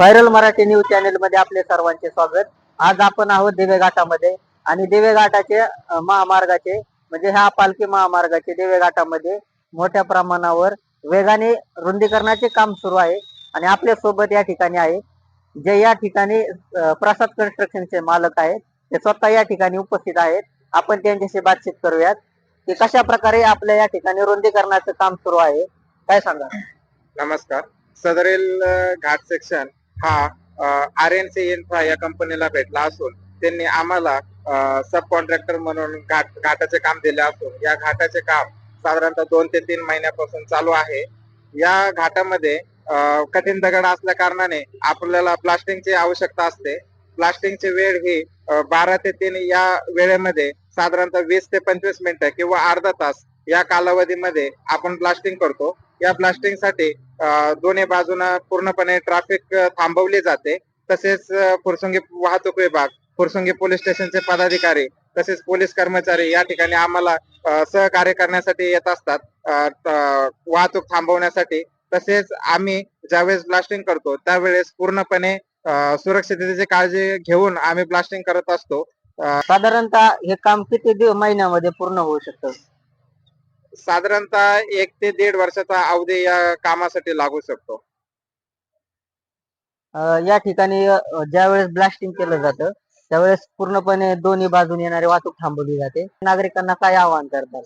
Viral Marathi news चॅनलमध्ये आपले सर्वांचे स्वागत. आज आपण आहोत दिवे घाटामध्ये आणि दिवे घाटाचे महामार्गाचे म्हणजे ह्या पालखी महामार्गाचे दिवेघाटामध्ये मोठ्या प्रमाणावर वेगाने रुंदीकरणाचे काम सुरू आहे आणि आपल्यासोबत या ठिकाणी आहे जे या ठिकाणी प्रसाद कन्स्ट्रक्शनचे मालक आहेत ते स्वतः या ठिकाणी उपस्थित आहेत. आपण त्यांच्याशी बातचीत करूयात की कशा प्रकारे आपल्या या ठिकाणी रुंदीकरणाचं काम सुरू आहे. काय सांगा नमस्कार. सदरेल घाट सेक्शन हा आर एन सी इन्फ्रा या कंपनीला भेटला असून त्यांनी आम्हाला सब कॉन्ट्रॅक्टर म्हणून घाट घाटाचे काम दिले असून या घाटाचे काम साधारणतः दोन ते तीन महिन्यापासून चालू आहे. या घाटामध्ये कठीण दगड असल्या कारणाने आपल्याला प्लास्टिंगची आवश्यकता असते. प्लास्टिंगची वेळ ही बारा ते तीन या वेळेमध्ये साधारणतः वीस ते पंचवीस मिनिटं किंवा अर्धा तास या कालावधीमध्ये आपण प्लास्टिंग करतो. या प्लास्टिंगसाठी दोन्ही बाजूना पूर्णपणे ट्रॅफिक थांबवली जाते. तसेच फुरसुंगी वाहतूक विभाग फुरसुंगी पोलीस स्टेशनचे पदाधिकारी तसेच पोलीस कर्मचारी या ठिकाणी आम्हाला सहकार्य करण्यासाठी येत असतात. वाहतूक थांबवण्यासाठी. तसेच आम्ही ज्यावेळेस ब्लास्टिंग करतो त्यावेळेस पूर्णपणे सुरक्षिततेची काळजी घेऊन आम्ही ब्लास्टिंग करत असतो. साधारणतः हे काम किती महिन्यामध्ये पूर्ण होऊ शकतं? साधारणतः एक ते दीड वर्षाचा अवधी या कामासाठी लागू शकतो. अं, या ठिकाणी अं, ज्यावेळेस ब्लास्टिंग केलं जातं त्यावेळेस पूर्णपणे दोन्ही बाजून येणारी वाहतूक थांबवली जाते. नागरिकांना काय आवाहन करतात?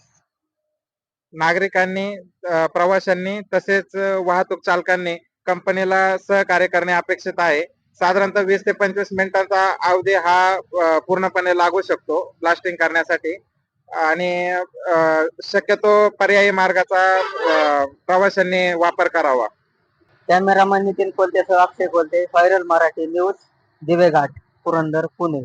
नागरिकांनी अ, प्रवाशांनी तसेच अ, वाहतूक चालकांनी कंपनीला सहकार्य करणे अपेक्षित आहे. साधारणतः वीस ते पंचवीस मिनिटांचा अवधी हा अ, पूर्णपणे लागू शकतो ब्लास्टिंग करण्यासाठी. आणि शक्यतो पर्यायी मार्गाचा प्रवाशांनी वापर करावा. कॅमेरामन नितीन कोलते सह अक्षय कोलते व्हायरल मराठी न्यूज दिवेघाट पुरंदर पुणे.